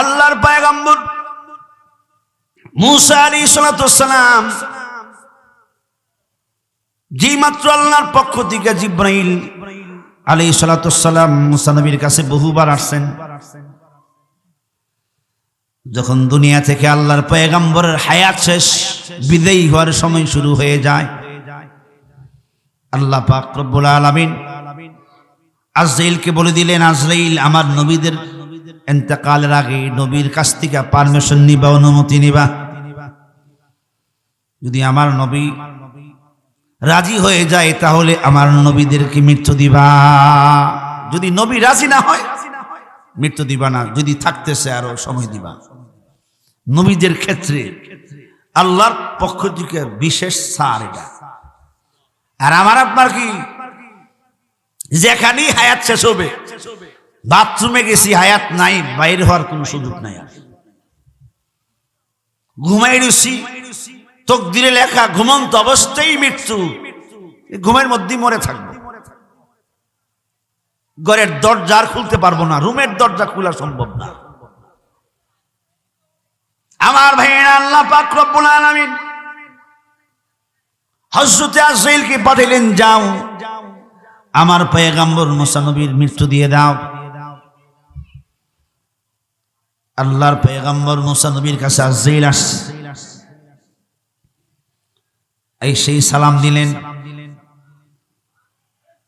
আল্লাহর পায়গাম্বর মুসা আলী সালাম যে মাত্র আল্লাহর পক্ষ থেকে জিব্রাইল আলী সালাতাম মুসা নবীর কাছে বহুবার আসছেন। যখন দুনিয়া থেকে আল্লাহর পয়গাম্বরের হায়াত শেষ, বিদেয়ী হওয়ার সময় শুরু হয়ে যায়। আল্লাহ পাক রব্বুল আলামিন আজরাইলকে বলে দিলেন, আজরাইল আমার নবীদের এন্তেকালের আগে নবীর কাছ থেকে পারমিশন নিবা, অনুমতি নিবা। যদি আমার নবী রাজি হয়ে যায়, তাহলে আমার নবীদেরকে মৃত্যু দিবা। যদি নবী রাজি না হয়, মৃত্যু দিবা না। যদি থাকতেছে আরও সময় দিবা। নবীদের ক্ষেত্রে আল্লাহর পক্ষ থেকে বিশেষ সার এটা। আর আমার আপনার কি? যেখানেই হায়াত শেষ হবে বাথরুমে গেছি, হায়াত নাই, বাইরে হওয়ার কোন সুযোগ নাই আর। ঘুমাই তোক দিলে লেখা, ঘুমন্ত অবস্থায় মৃত্যু। ঘুমের মধ্যেই মরে থাকব। ঘরের দরজা আর খুলতে পারব না, রুমের দরজা খোলা সম্ভব না। আমার ভাইয়ের, আল্লাহ পাক রব্বুল আলামিন হযরতে আজরাইলকে পাঠাইলেন, যাও, আমার পয়গাম্বর মুসা নবীর মৃত্যু দিয়ে দাও। আল্লাহর পয়গাম্বর মুসা নবীর কাছে আসছে। এই সেই সালাম দিলেন।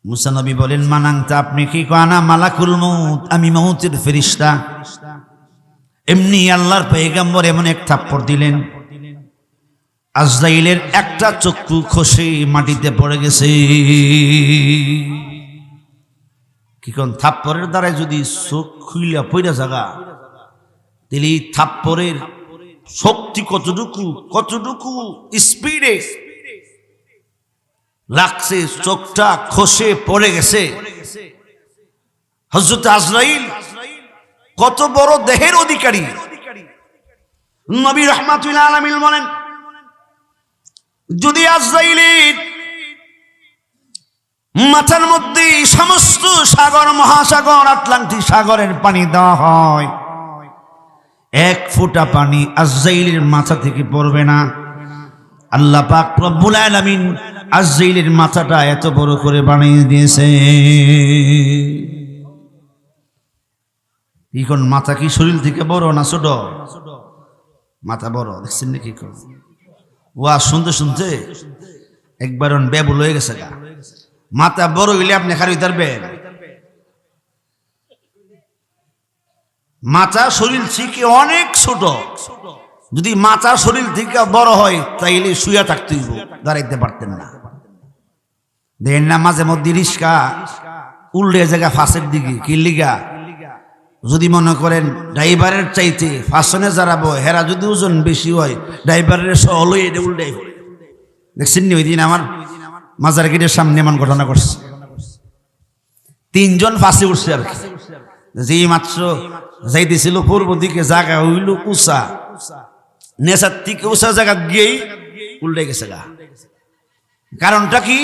মুসা নবী বলেন মানাংতা আপনি কি কানা? মালাকুল মৌত আমি মৌতের ফেরিস্তা। এমনি আল্লাহর পেগাম্বর এমন এক থাপ্পড় দিলেন। আজরাইলের একটা চক্ষু খসে মাটিতে পড়ে গেছে। কি কোন? থাপ্পরের দ্বারা যদি চোখ খুইলা পইরা জাগা এই থাপ্পরের শক্তি কতটুকু কতটুকু স্পিডে লাগছে চোখটা খসে পড়ে গেছে। হজরত আজরাইল কত বড় দেহের অধিকারী। নবী রহমাতুল্লাহ আলমিন বলেন, যদি আজরাইলের মাথার মধ্যে সমস্ত সাগর, মহাসাগর, আটলান্টিক সাগরের পানি দেওয়া হয় এক ফোঁটা পানি আজরাইলের মাথা থেকে পড়বে না। আল্লাহ পাক রব্বুল আলামিন আজরাইলের মাথাটা এত বড় করে বানিয়ে দিয়েছে। এখন মাথা কি শরীর থেকে বড় না ছোট? মাথা বড়, দেখছেন নাকি ওয়া, শুনতে শুনতে। একবার বেবুল হয়ে গেছে গা। মাথা বড় হইলে আপনি খারি তারবেন মাথা শরীর থেকে অনেক ছোট। যদি মাথা শরীর থেকে বড় হয়, তাইলে শুয়ে থাকতে দাঁড়াইতে পারতেন না। দেখেন না, মাঝে মধ্যে রিস্কা, উল্টে জায়গা ফাঁসের দিকে, কি লিগা? যদি মনে করেন ড্রাইভারের চাইতে ফাঁসনে যারাবো, হেরা যদি ওজন বেশি হয়, ড্রাইভারের সহলই এটা উল্টাই পড়ে। দেখছেন নি ওই দিন আমার মাজার গেটের সামনে এমন ঘটনা করছে তিনজন ফাঁসে উঠছে আর কি। যেই মাত্র যাইতেছিল পূর্ব দিকে জায়গা হইল উষা নেশার থেকে উষা জায়গা গিয়েই উল্টে গেছে গা। কারণটা কি?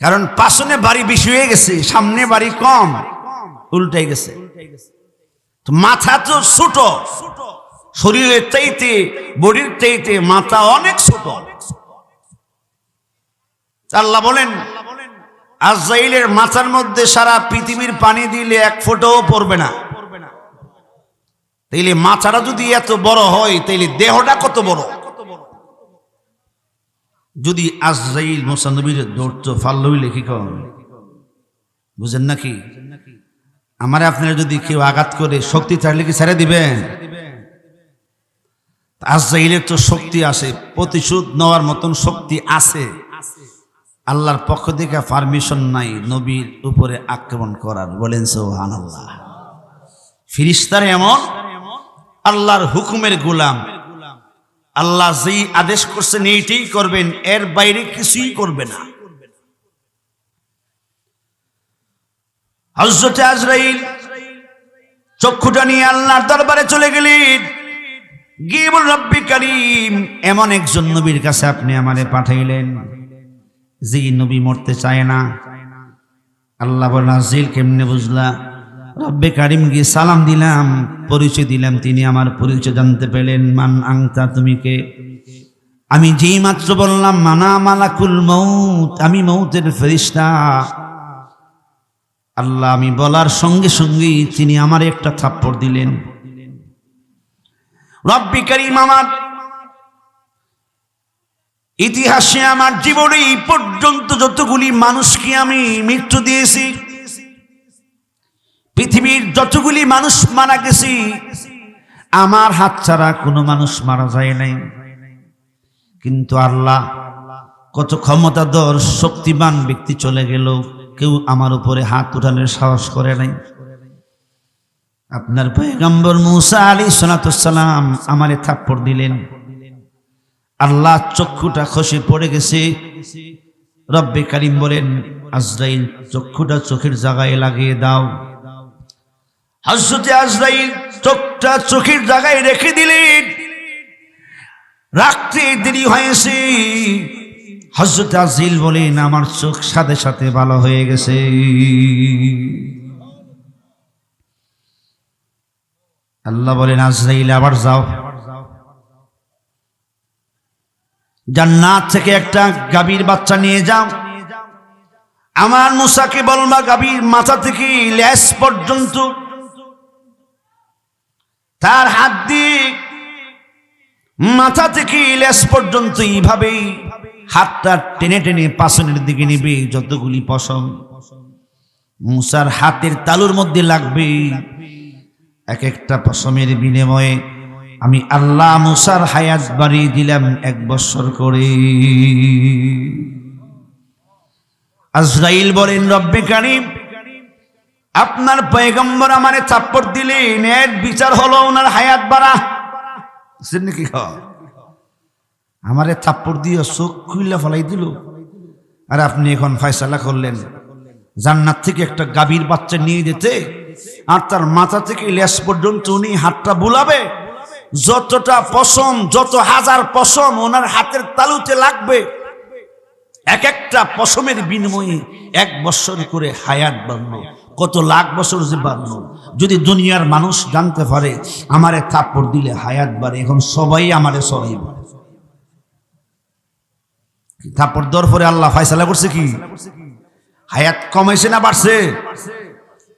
কারণ পাশনে বাড়ি বেশি হয়ে গেছে, সামনে বাড়ি কম, উল্টে গেছে। মাথা তো ছোট, শরীরের চাইতে, বডির চাইতে মাথা অনেক ছোট। আল্লাহ বলেন আজরাইলের মাথার মধ্যে সারা পৃথিবীর পানি দিলে এক ফোঁটাও পড়বে না। তাইলে মাথাটা যদি এত বড় হয়, তাইলে দেহটা কত বড়? যদি আজরাইল মোসানবীর দৌড়তো ফাল লইলে কি কর বুঝেন নাকি আমার আপনারা যদি কেউ আঘাত করে শক্তি থাকলে কি ছেড়ে দিবেন? আজরাইলের তো শক্তি আছে প্রতিশোধ নেওয়ার মতন শক্তি আছে। আল্লাহর পক্ষ থেকে পারমিশন নাই নবীর উপরে আক্রমণ করার। বলেন সোহান আল্লাহ ফিরিস্তার এমন? আল্লাহর হুকুমের গোলাম। আল্লাহ যেই আদেশ করছেন এইটাই করবেন, এর বাইরে কিছুই করবে না। হজরতে আজরাইল চক্ষুটা নিয়ে আল্লাহর দরবারে চলে গেলেন। গিয়ে বল রব্বি করিম, এমন একজন নবীর কাছে আপনি আমারে পাঠাইলেন। যে নবী মরতে চায় না। আল্লাহ বলেন আজিল কেমনে বুঝলা? রব্বে কারিমকে সালাম দিলাম, পরিচয় দিলাম, তিনি আমার পরিচয় জানতে পেলেন। মান আংতা তুমি কে? আমি যেই মাত্র বললাম, মানা মালাকুল মৌত আমি মৌতের ফেরিস্তা আল্লাহ, আমি বলার সঙ্গে সঙ্গেই তিনি আমার একটা থাপ্পড় দিলেন। রব্বি করিম আমার ইতিহাসে আমার জীবনে এই পর্যন্ত যতগুলি মানুষকে আমি মৃত্যু দিয়েছি, পৃথিবীর যতগুলি মানুষ মারা গেছি, আমার হাত ছাড়া কোনো মানুষ মারা যায় নাই। কিন্তু আল্লাহ কত ক্ষমতাধর, শক্তিমান ব্যক্তি চলে গেল, কেউ আমার উপরে হাত উঠানোর সাহস করে নাই। আপনার পয়গম্বর মুসা আলী সালাতাম আমারে থাপ্পড় দিলেন। আল্লাহ চক্ষুটা খসে পড়ে গেছে। রব্বে কারিম বলেন, আজরাইল, চক্ষুটা চোখের জায়গায় লাগিয়ে দাও। হজরতে আজরাইল চোখটা চোখের জায়গায় রেখে দিলেন। রাখতে দেরি হয়েছে। হজরত আজিল বলেন, আমার চোখ সাথে সাথে ভালো হয়ে গেছে। আল্লাহ বলেন, আজরাইল আবার যাও। জান্নাত থেকে একটা গাভীর বাচ্চা নিয়ে যাও। আমার মুসাকে বলবা, গাভীর মাথা থেকে ল্যাস পর্যন্ত। তার হাত দিয়ে মাথা থেকে লেস পর্যন্ত এইভাবেই হাতটা টেনে টেনে পাশনের দিকে নেবে যতগুলি পশম। মুসার হাতের তালুর মধ্যে লাগবে এক একটা পশমের বিনিময়ে আমি আল্লাহ মুসার হায়াত বাড়িয়ে দিলাম এক বছর করে। আজরাইল বলেন, রব্বে কারিম, আপনার পয়গম্বর আমারে চাপ্পড় দিলেন, এর বিচার হলো ওনার হায়াত বাড়া। নাকি আমারে থাপ্পড় দিয়ে চোখ খুইলা ফলাই দিল। আর আপনি এখন ফয়সালা করলেন। জান্নাত থেকে একটা গাভীর বাচ্চা নিয়ে যেতে, আর তার মাথা থেকে লেস পর্যন্ত উনি হাতটা বুলাবে। যতটা পশম, যত হাজার পশম ওনার হাতের তালুতে লাগবে, এক একটা পশমের বিনিময়ে এক বছর করে হায়াত বাঁধলো কত লাখ বছর যে বাঁধলো যদি দুনিয়ার মানুষ জানতে পারে, আমারে থাপ্পড় দিলে হায়াত বাড়ে, এখন সবাই আমারে সরাইব থাপ্পড় দেওয়ার পরে আল্লাহ ফাইসালা করছে কি? হায়াত কমাইছে না বাড়ছে?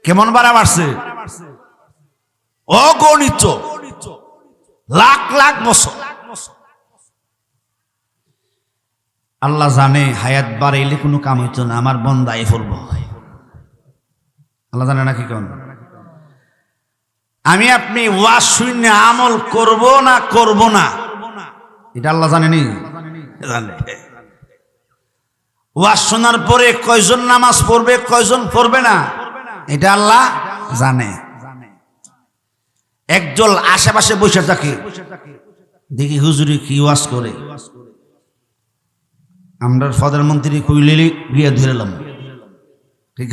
কেমন বাড়া বাড়ছে? অগণিত। লাখ লাখ বছর। আল্লাহ জানে, হায়াত বাড়াইলে কোনো কাম হইতো না, আমার বন্দায় পড়ব আল্লাহ জানে নাকি কোন? আমি আপনি ওয়াজ শূন্য আমল করব না করব না? এটা আল্লাহ জানেনি জানে। ওয়াজ শোনার পরে কয়জন নামাজ পড়বে, কয়জন পড়বে না? এটা আল্লাহ জানে। একজন আশেপাশে বসে থাকে। দেখি হুজুরি কি ওয়াজ করে। আমরা প্রধানমন্ত্রী কইলে গিয়ে ধরেলাম ঠিক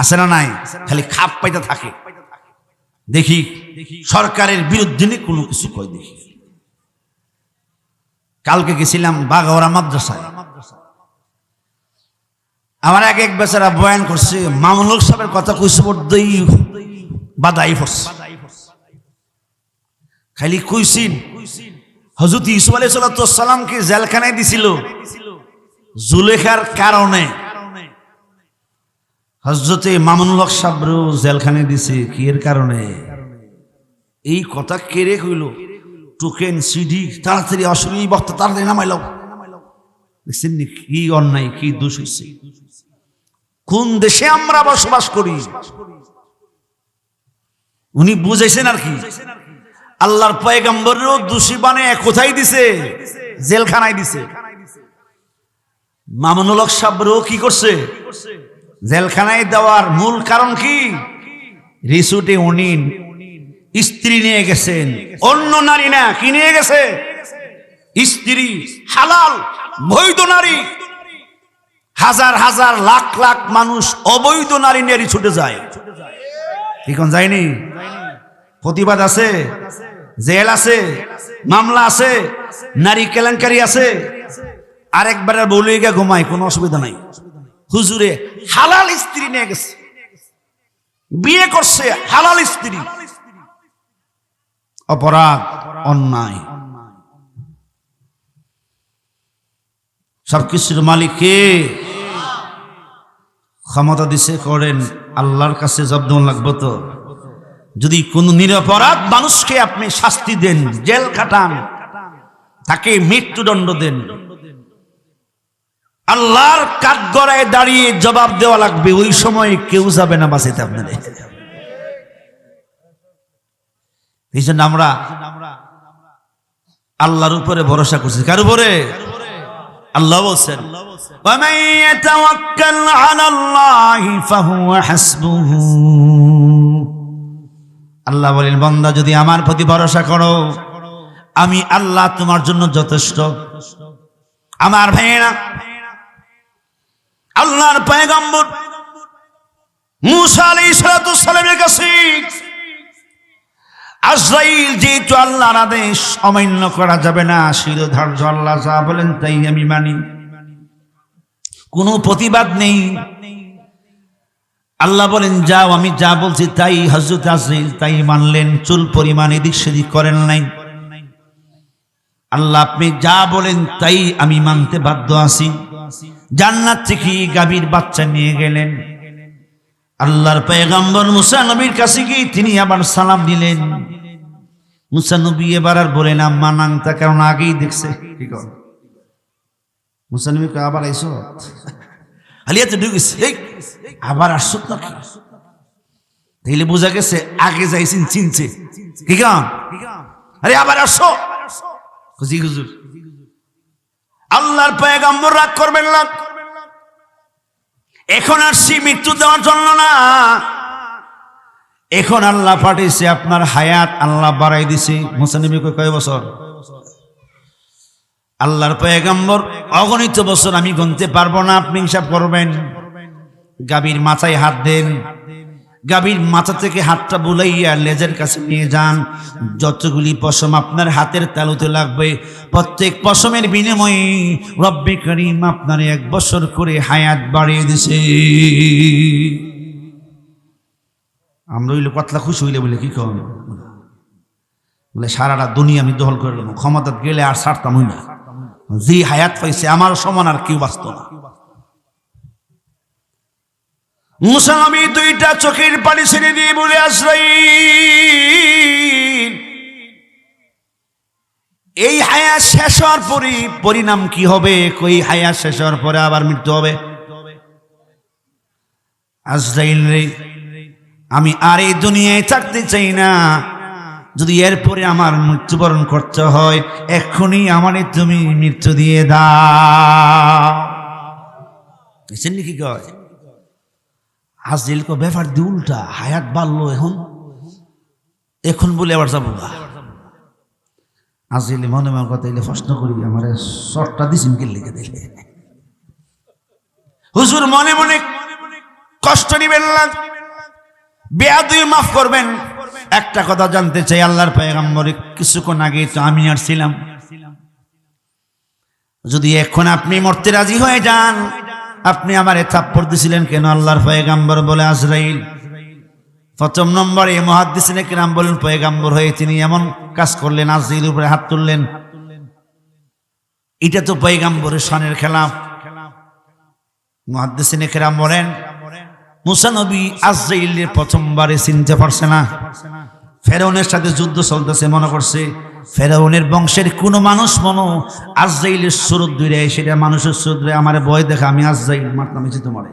আছে? না নাই? খালি খাপ পাইতে থাকে। দেখি সরকারের বিরুদ্ধে কোনো কিছু কয় দেখি। কালকে গেছিলাম বাঘাওয়ারা মাদ্রাসায়। আমার এক এক বেচারা বয়ান করছে, মামুনুল সাহেবের কথা কইছে বড়ই বাদাই পড়ছে খালি কইছিন হজরত ইসুফ আলাই সালামকে জেলখানায় দিছিল। জুলেখার কারণে। হজরতে মামুনুল হক সাবরু জেলখানে দিছে। কি এর কারণে? এই কথা কেড়ে কইল। টোকেন, সিডি, তাড়াতাড়ি অসুবিধা বক্তা তাড়াতাড়ি নামাইল। দেখছেন কি অন্যায়, কি দোষ হয়েছে কোন দেশে আমরা বসবাস করি? উনি বুঝাইছেন আর কি। আল্লাহর পয়গম্বরেরও দোষী বানিয়ে কোথায় দিছে? জেলখানায় দিছে। মামুনুল হক কি করছে? জেলখানায় দেওয়ার মূল কারণ কি? রিসুটে উনি স্ত্রী নিয়ে গেছেন। অন্য নারী না, কি নিয়ে গেছে? স্ত্রী হালাল, বৈধ নারী। হাজার হাজার লাখ লাখ মানুষ অবৈধ নারী নিয়ে ছুটে যায়। এখন যায়নি? প্রতিবাদ আছে? জেল আছে? মামলা আছে? নারী কেলেঙ্কারি আছে? আরেকবার বলে গিয়ে ঘুমায়, কোনো অসুবিধা নাই। হুজুরে হালাল স্ত্রী নিয়ে গেছে। বিয়ে করছে হালাল স্ত্রী। অপরাধ, অন্যায়। সবকিছুর মালিক ক্ষমতা দিছে করেন, আল্লাহর কাছে জব্দ লাগবো তো। যদি কোন নিরপরাধ মানুষকে আপনি শাস্তি দেন, জেল খাটান, তাকে মৃত্যুদণ্ড দেন। আল্লাহর কাঠগড়ায় দাঁড়িয়ে জবাব দেওয়া লাগবে, ওই সময় কেউ যাবে না বাঁচিতে আপনাদের। এই জন্য আমরা আল্লাহর উপরে ভরসা করছি। কার উপরে? আল্লাহ বলছেন আল্লাহ আল্লাহ বলেন, বান্দা, যদি আমার প্রতি ভরসা করো, আমি আল্লাহ তোমার জন্য যথেষ্ট। আমার ভাইয়েরা, আল্লাহর পয়গম্বর মুসা কাছে আজরাইল যেহেতু আল্লাহর আদেশ অমান্য করা যাবে না, শিরোধার্য আল্লাহ যা বলেন তাই আমি মানি। কোনো প্রতিবাদ নেই। আল্লাহ বলেন, যাও, আমি যা বলছি তাই হজরত আজরাইল তাই মানলেন, চুল পরিমাণ এদিক সেদিক করেন নাই। আল্লাহ, আপনি যা বলেন তাই আমি মানতে বাধ্য আছি। জান্নাত থেকে গাভীর বাচ্চা নিয়ে গেলেন। আল্লাহর পেগম্বর মুসা নবীর কাছে গিয়ে তিনি আবার সালাম দিলেন। মুসা নবী এবার আর বলেন আম্মা নাংতা কারণ আগেই দেখছে। কি কর? আবার আইসো? আলিয়াতে ঢুকিস এই, আবার আসছো নাকি তাইলে বোঝা গেছে, আগে যাইছেন চিনছে। কি কাম? আরে আবার আসো। খুশি হুজুর। আল্লাহর পয়গাম্বর রাগ করবেন না। এখন আসছি মৃত্যু দেওয়ার জন্য না। এখন আল্লাহ পাঠিয়েছে আপনার হায়াত, আল্লাহ বাড়াই দিছে। মুসানিবি কয় বছর? আল্লাহর পয়গাম্বর, অগণিত বছর আমি গুনতে পারব না, আপনি হিসাব করবেন। গাভীর মাথায় হাত দেন। গাভীর মাথা থেকে হাতটা বুলাইয়া লেজের কাছে নিয়ে যান। যতগুলি পশম আপনার হাতের তালুতে লাগবে, প্রত্যেক পশমের বিনিময়ে রব্বে করিম আপনার এক বছর করে হায়াত বাড়িয়ে দিছে। আমরা হইলে কতলা খুশি হইলে বলে, কি কম? বলে, সারাটা দুনিয়া আমি দখল করে ক্ষমতা গেলে আর ছাড়তাম না। যে হায়াত পাইছে, আমার সমান আর কেউ বাঁচত না। মুসানবী দুইটা চোখের পানি ছেড়ে দিয়ে বলে আসলাই এই হায়া শেষ হওয়ার পরে পরিণাম কি হবে? কই হায়া শেষ হওয়ার পরে আবার মৃত্যু হবে? আজরাইল রে, আমি আর এই দুনিয়ায় থাকতে চাই না। যদি এরপরে আমার মৃত্যুবরণ করতে হয়, এক্ষুনি আমারে তুমি মৃত্যু দিয়ে দাও। কি কয়? আজরাইল কো ব্যাপার দি উল্টা, হায়াত বাড়লো এখন। এখন বলে আবার যাব গা। আজরাইল মনে মনে কথা এলে প্রশ্ন করি, আমার শর্টটা দিছেন কে লিখে দিলে? হুজুর, মনে মনে কষ্ট নিবেন না? বেয়াদুই মাফ করবেন। একটা কথা জানতে চাই, আল্লাহর পয়গাম্বরে কিছুক্ষণ আগে তো আমি আর ছিলাম। যদি এখন আপনি মরতে রাজি হয়ে যান, আপনি আমারে থাপ্পড় দিছিলেন কেন? আল্লাহর পয়গাম্বর বলে, আজরাইল, প্রথম নম্বরে মহাদ্দিসিনে কিরাম বলেন, পয়গাম্বর হয়ে তিনি এমন কাজ করলেন আজরাইল উপরে হাত তুললেন। এটা তো পয়গাম্বরের সনের খেলাফ। মহাদ্দিসিনে কিরাম বলেন মুসানবী আজরাইলে প্রথমবারে চিনতে পারছে না। ফেরাউনের সাথে যুদ্ধ চলতেছে, মনে করছে ফেরাউনের বংশের কোন মানুষ মনো আজরাইলের সুরত দূরে, সেটা মানুষের সুরত আমার ভয় দেখা আমি আজরাইল, মারতাম তোমারে।